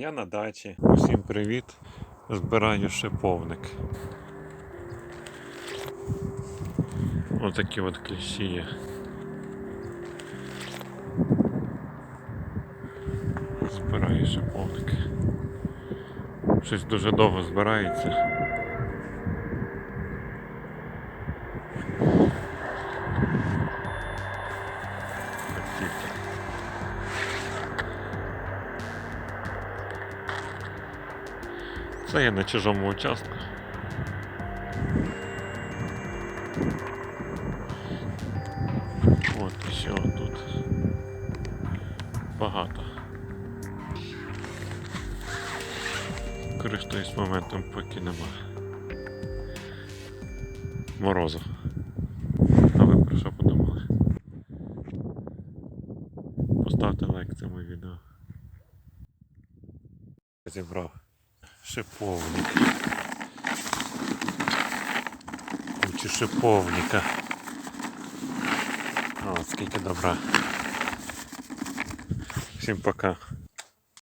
Я на дачі. Усім привіт. Збираю шиповник. Отакі от кліщі є. Збираю шиповник. Щось дуже довго збирається. Так, Це я на чужому участку. От ще тут. Багато. Користуюсь моментом, поки нема. Морозу. А ви про що подумали? Поставте лайк цьому відео. Зібрав шиповник. Кучу шиповника. О, скільки добра. Всім пока.